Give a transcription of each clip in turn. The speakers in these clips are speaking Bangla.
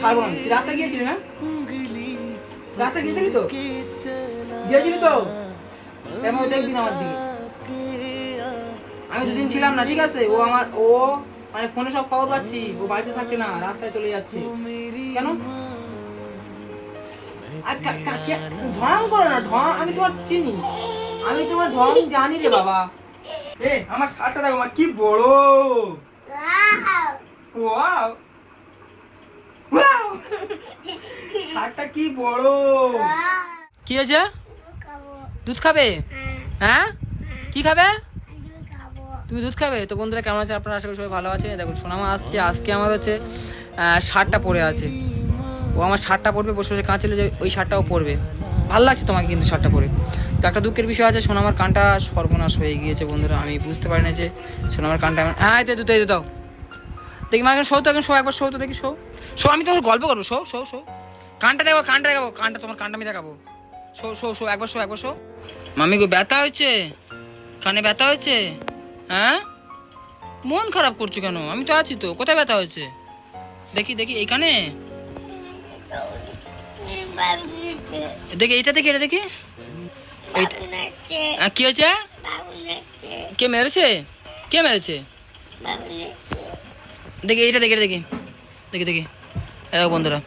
ছাড়বো না আমি। রাস্তায় গিয়েছিলি না রাস্তায় গিয়েছিলি তো গিয়েছিলি তো এমন দেখবি না আমার দিকে আমি দুদিন ছিলাম না ঠিক আছে ও আমার ও মানে ফোনে সব খবর পাচ্ছি ও বাড়িতে থাকছে না রাস্তায় চলে যাচ্ছে কেন ঢং করো না ঢং আমি তোমার চিনি আমি তোমার ঢং জানি রে বাবা এ আমার শার্টটা দেখো আমার কি বড় ওয়াও শার্টটা কি বড়? কি হয়েছে? দুধ খাবে? হ্যাঁ? কি খাবে? তুমি দুধ খাবে? তো বন্ধুরা কেমন আছে? আপনারা আশা করি সবাই ভালো আছে দেখুন সোনামা আসছে। আজকে আমার হচ্ছে শার্টটা পরে আছে। ও আমার শার্টটা পরবে বসে বসে কাঁচলে যে ওই শার্টটাও পরবে। ভালো লাগছে তোমাকে কিন্তু শার্টটা পরে। তো একটা দুঃখের বিষয় আছে সোনামার কানটা সর্বনাশ হয়ে গিয়েছে বন্ধুরা। আমি বুঝতে পারি না যে সোনামার কানটা হ্যাঁ এই তো এই তো, দাও দেখি মা এখন শো তো এখন শো একবার শো তো দেখি শো। শো আমি তোমার গল্প করব শো শো শো। কানটা দেখাবো কানটা দেখাবো কানটা তোমার কানটা আমি দেখাবো। শো শো শো একবার শো একবার শো। মামি গো ব্যথা হয়েছে কানে ব্যথা হয়েছে হ্যাঁ? মন খারাপ করছ কেন? আমি তো আছি তো কোথায় ব্যথা হয়েছে দেখি দেখি এইখানে? দেখি এইটা দেখি এটা দেখি। আহ, কি হয়েছে? কে মেরেছে? কে মেরেছে? দেখি এইটা দেখি এটা দেখি। দেখি দেখি। এরকম বন্ধুরা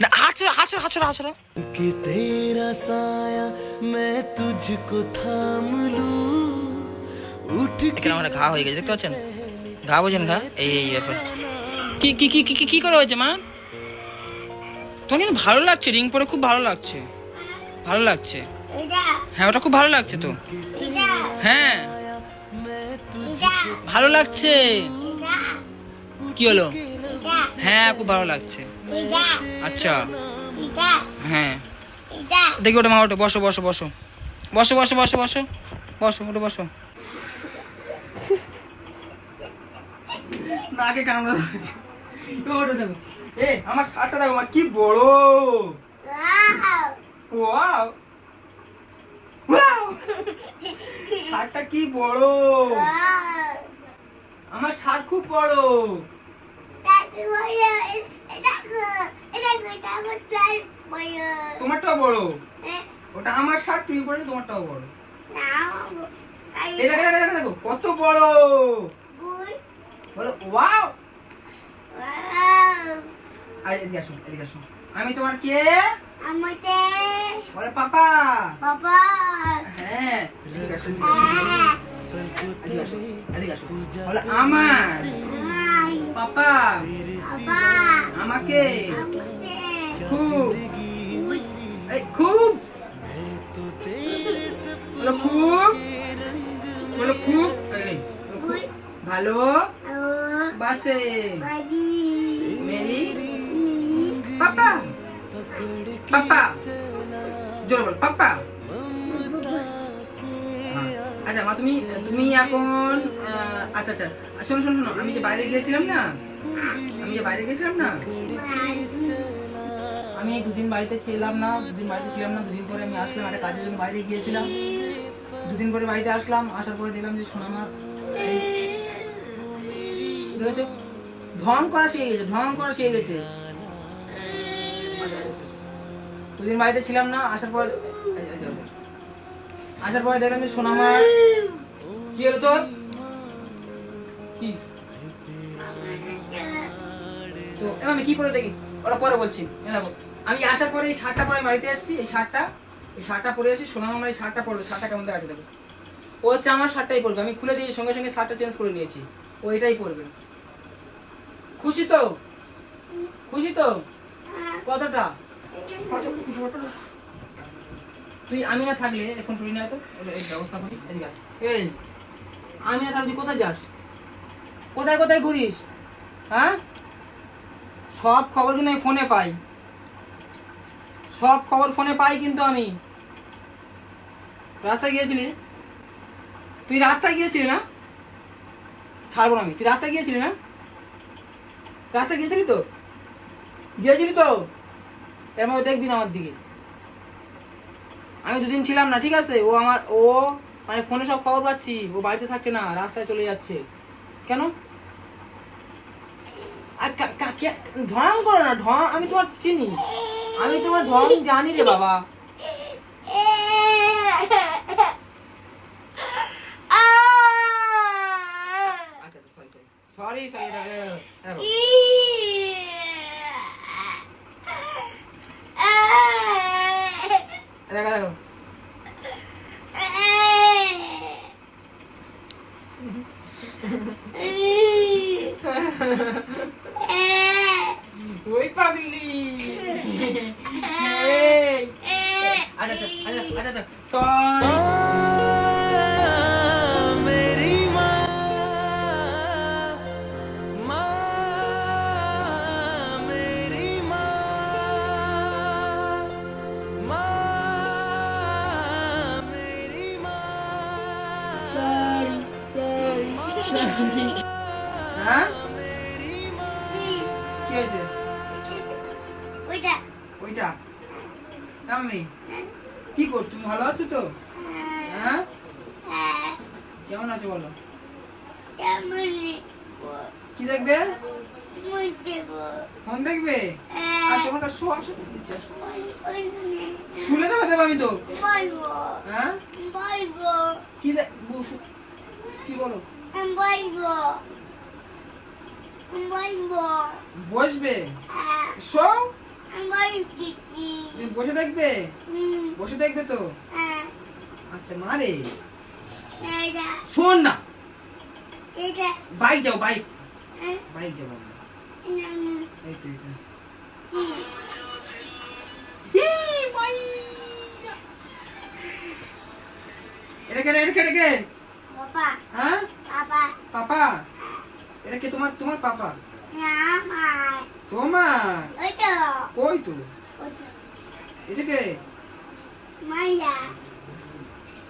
না হাত ছড়া হাত ছড়া হাত ছড়া হাত ছড়া कि तेरा साया मैं तुझको थाम लूं उठ के এখানে আমার ঘা হয়ে গেছে দেখতে পাচ্ছেন ঘা বোঝেন ঘা এই এই ব্যাপার কি কি কি কি কি- কি করা হয়েছে মা তোমার কিন্তু ভালো লাগছে রিং পরে খুব ভালো লাগছে ভালো লাগছে হ্যাঁ ওটা খুব ভালো লাগছে তো হ্যাঁ ভালো লাগছে কি হলো হ্যাঁ খুব ভালো লাগছে। আচ্ছা। হ্যাঁ। দেখি ওটা মা ওটা বসো বসো বসো। বসো বসো বসো বসো। বসো ওটা বসো। নাকে কামড়া ওটা দেখো। এ আমার শার্টটা দেখো আমার কি বড়। ওয়াও। ওয়াও। শার্টটা কি বড়। আমার শার্ট খুব বড়। তোমারটাও বড়। ওটা আমার শার্ট তুমি পরেছো তোমারটাও বড়। এই দেখো দেখো দেখো কত বড়। বলো। ওয়াও। আর এদিকে আসো এদিকে আসো। আমি তোমার কে? বলে পাপা। বাবা হ্যাঁ এদিকে আসো, এদিকে আসো, এদিকে আসো, এদিকে আসো। বলে আমার। পাপা। আমাকে? খুব। খুব। বলো খুব। বলো ভালো? বাসে। মেরি? পাপা। পাপা। জোরে বল পাপা। আচ্ছা মা তুমি তুমি এখন আচ্ছা আচ্ছা। শোনো শোনো শোনো আমি যে বাইরে গিয়েছিলাম না আমি যে বাইরে গিয়েছিলাম না আমি এই দুদিন বাড়িতে ছিলাম না, দুদিন বাড়িতে ছিলাম না, দুদিন পরে আমি আসলাম, একটা কাজের জন্য বাইরে গিয়েছিলাম দুদিন পরে বাড়িতে আসলাম, আসার পরে দেখলাম যে সোনামা দেখেছ ঢং করা শিখে গেছে, ঢং করা শিখে গেছে। দুদিন বাড়িতে ছিলাম না, আসার পর। আসার পরে দেখলাম যে সোনামার কি হলো তোর কি তো এবার আমি কি করে দেখি? ওরা পরে বলছি। দেখো, আমি আসার পরে এই শার্টটা পরে বাড়িতে এসেছি এই শার্টটা এই শার্টটা পরে এসেছি সোনামা আমার এই শার্টটা পরবে শার্টটা কেমন দেখাচ্ছে দেখো। ও হচ্ছে আমার শার্টটাই পরবে আমি খুলে দিয়ে সঙ্গে সঙ্গে শার্টটা চেঞ্জ করে নিয়েছি ও এটাই পরবে। খুশি তো? খুশি তো? কতটা? তুই আমি না থাকলে এখন শুনি না তো এই ব্যবস্থা করি। এই আমি না থাকলে তুই কোথায় যাস? কোথায় কোথায় ঘুরিস? হ্যাঁ? সব খবর কিন্তু আমি ফোনে পাই। সব খবর ফোনে পাই কিন্তু আমি। রাস্তায় গিয়েছিলি? তুই রাস্তায় গিয়েছিলি না? ছাড়বো না আমি। তুই রাস্তায় গিয়েছিলি না? রাস্তায় গিয়েছিলি তো? গিয়েছিলি তো? এর দেখবি না আমার দিকে। আমি দুদিন ছিলাম না, ঠিক আছে? ও আমার, ও মানে ফোনে সব খবর পাচ্ছি। ও বাড়িতে থাকছে না, রাস্তায় চলে যাচ্ছে। কেন? ঢং করো না ঢং আমি তোমার চিনি। আমি তোমার ঢং জানি রে বাবা। আচ্ছা সরি সরি সরি সরি দেখো দেখো দেখো। ওই পাগলি। আচ্ছা আচ্ছা আচ্ছা আচ্ছা আচ্ছা সরি তুমি ভালো আছো তো? হ্যাঁ? কেমন আছো বলো? কি দেখবে? ফোন দেখবে? আসো আমার কাছে শো আসো। শুলে দেবে দেবে আমি তো। হ্যাঁ? কি দেখ কি বলো? বসবে? শো। তুমি বসে দেখবে বসে দেখবে তো? আচ্ছা মারে শোন না। বাইক যাও বাইক। বাইক। এই তো তো। ই, মাইয়া। এটা রে, এটা কে কে? Papa, হ্যাঁ? পাপা। এটা কে তোমার তোমার পাপা? nama, তোমার? কই তো? এটা কে?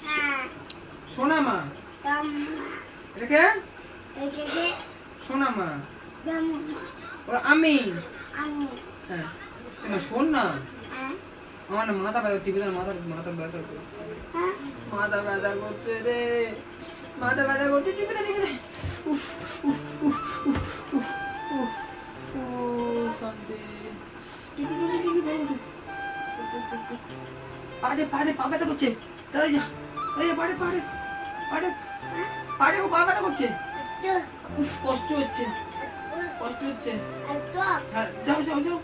nah, সোনা মা এটা কে? সোনা মা আমি। হ্যাঁ। শোন না। ah, আমার মাথা ব্যথা টিপে মাথা মাথা ব্যথা ah, মাথা ব্যথা করছে রে। মাথা ব্যথা করছে দে উফ উফ উফ উফ। পাড়ে পাড়ে পা ব্যথা করছে। চলে যা। এই পাড়ে পাড়ে পাড়ে পাড়ে ও পা ব্যথা করছে কষ্ট হচ্ছে। কষ্ট হচ্ছে। হ্যাঁ যাও যাও যাও।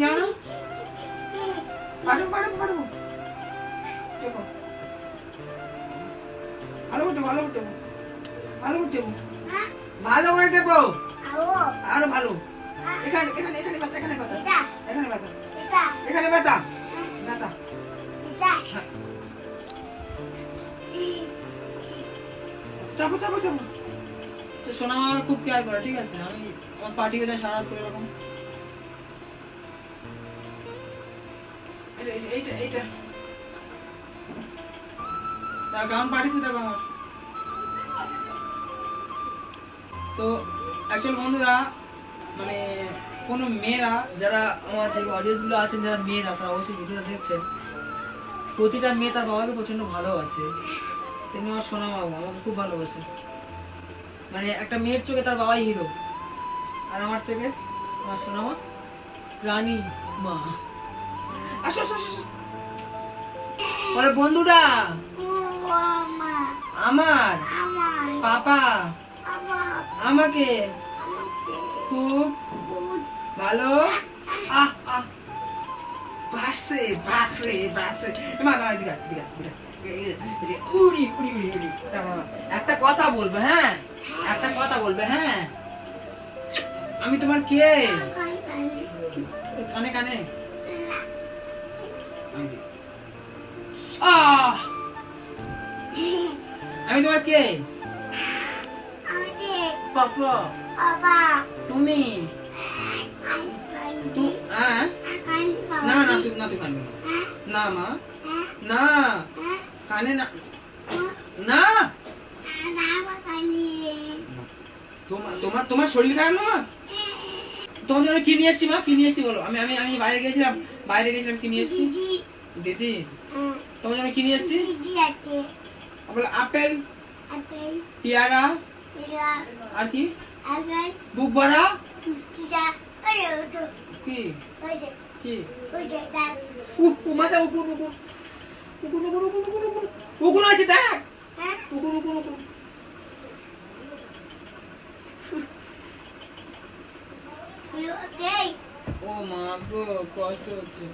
জানো। ভালো টেপো ভালো টেপো ভালো করে টেপো ভালো করে টেপো আরও। ভালো। এখানে এখানে এখানে ব্যথা এখানে ব্যথা। এখানে ব্যথা। এখানে ব্যথা। ব্যথা। চাপো চাপো চাপো। তো সোনা আমাকে খুব কেয়ার করে ঠিক আছে? আমি আমার পার্টিকে দেয় সারা রাত করে এরকম। এইটা- এইটা এইটা। তা কেমন পার্টি দেখো আমার। তো অ্যাকচুয়াল বন্ধুরা মানে কোনো মেয়েরা যারা আমার যে অডিয়েন্সগুলো আছেন যারা মেয়েরা তারা অবশ্যই ভিডিওটা দেখছেন। প্রতিটা মেয়ে তার বাবাকে প্রচণ্ড ভালোবাসে। তিনি আমার সোনা বাবু আমাকে খুব ভালোবাসে। মানে একটা মেয়ের চোখে তার বাবাই হিরো আর আমার চোখে আমার সোনা মা রানী মা। আসো আসো বন্ধুরা আমার। পাপা। আমাকে। খুব ভালো। আহ আহ। বাসে বাসে বাসে। একটা কথা বলবে হ্যাঁ? একটা কথা বলবে হ্যাঁ? আমি তোমার কে? কানে কানে। আমি তোমার কে? পাপা তুমি? হ্যাঁ? kan, না না তুমি না তুমি কান্দো না। না মা। না। কানে না না। kenapa kan ini? তোমার তোমার শরীর খারাপ না মা? তোমার জন্য কি নিয়ে এসছি মা? কি নিয়ে এসছি বলো? আমি আমি আমি বাইরে গেছিলাম বাইরে গেছিলাম কি নিয়ে এসছি? দিদি। হ্যাঁ। তোমার জন্য কি নিয়ে এসছি? আপেল। পেয়ারা আর কি? বুক ভরা? কি? কি? উহ উমাতে উকুন উকুন উকুন উকুন উকুন উকুন উকুন। উকুন আছে দেখ। হ্যাঁ? উকুন উকুন উকুন। ও মা গো কষ্ট হচ্ছে।